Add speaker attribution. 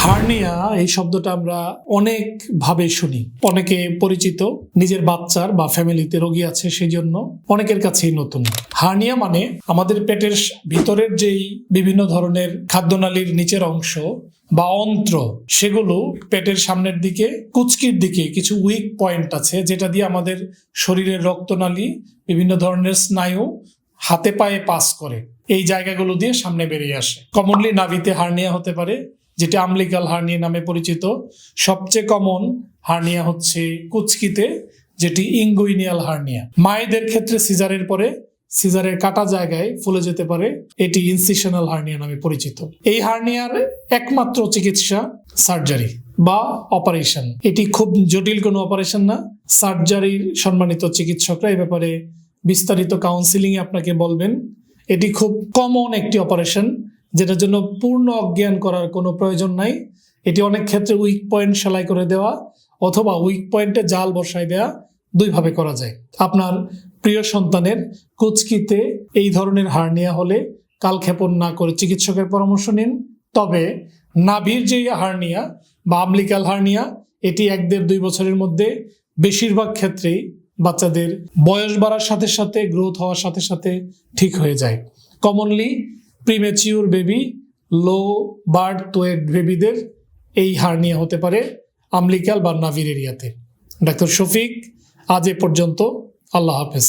Speaker 1: Hernia, এই শব্দটা আমরা অনেক ভাবে শুনি। অনেকে পরিচিত, নিজের বাচ্চার বা ফ্যামিলিতে রোগী আছে সেই জন্য অনেকের কাছেই নতুন। হার্নিয়া মানে আমাদের পেটের ভিতরের যেই বিভিন্ন ধরনের খাদ্যনালীর নিচের অংশ বা অন্ত্র, সেগুলো পেটের সামনের দিকে, কুচকির দিকে কিছু উইক পয়েন্ট আছে, যেটা দিয়ে আমাদের শরীরের রক্তনালী, বিভিন্ন ধরনের স্নায়ু হাতে পায়ে পাস করে। এই জায়গাগুলো দিয়ে সামনে বেরিয়ে আসে। কমনলি নাভিতে হার্নিয়া হতে পারে যেটা আমলিকাল হার্নিয়া নামে পরিচিত। সবচেয়ে কমন হার্নিয়া হচ্ছে কুচকিতে, যেটি ইঙ্গুইনিয়াল হার্নিয়া। মায়েদের ক্ষেত্রে সিজারের পরে সিজারের কাটা জায়গায় ফুলে যেতে পারে, এটি ইনসিশনাল হার্নিয়া নামে পরিচিত। এই হার্নিয়ার একমাত্র চিকিৎসা সার্জারি বা অপারেশন। এটি খুব জটিল কোনো অপারেশন না। সার্জারির সম্মানিত চিকিৎসকরা এই ব্যাপারে বিস্তারিত কাউন্সিলিং আপনাকে বলবেন। এটি খুব কমন একটি অপারেশন। যেটার জন্য পূর্ণ অজ্ঞান করার কোনো প্রয়োজন নাই। এটি অনেক ক্ষেত্রে উইক পয়েন্ট সেলাই করে দেওয়া অথবা উইক পয়েন্টে জাল বসায় দেওয়া দুইভাবে করা যায়। আপনার প্রিয় সন্তানের কুচকিতে এই ধরনের হার্নিয়া হলে কালক্ষেপণ না করে চিকিৎসকের পরামর্শ নিন। তবে নাভির যে হার্নিয়া বা আমলিকাল হার্নিয়া এটি এক দেড় দুই বছরের মধ্যে বেশিরভাগ ক্ষেত্রেই বাচ্চাদের বয়স বাড়ার সাথে সাথে গ্রোথ হওয়ার সাথে সাথে ঠিক হয়ে যায়। Commonly premature baby low birth weight বেবিদের এই হার্নিয়া হতে পারে আমলিকাল বা নাভির এরিয়াতে ডাক্তার শফিক, আজ এ পর্যন্ত, আল্লাহ হাফেজ।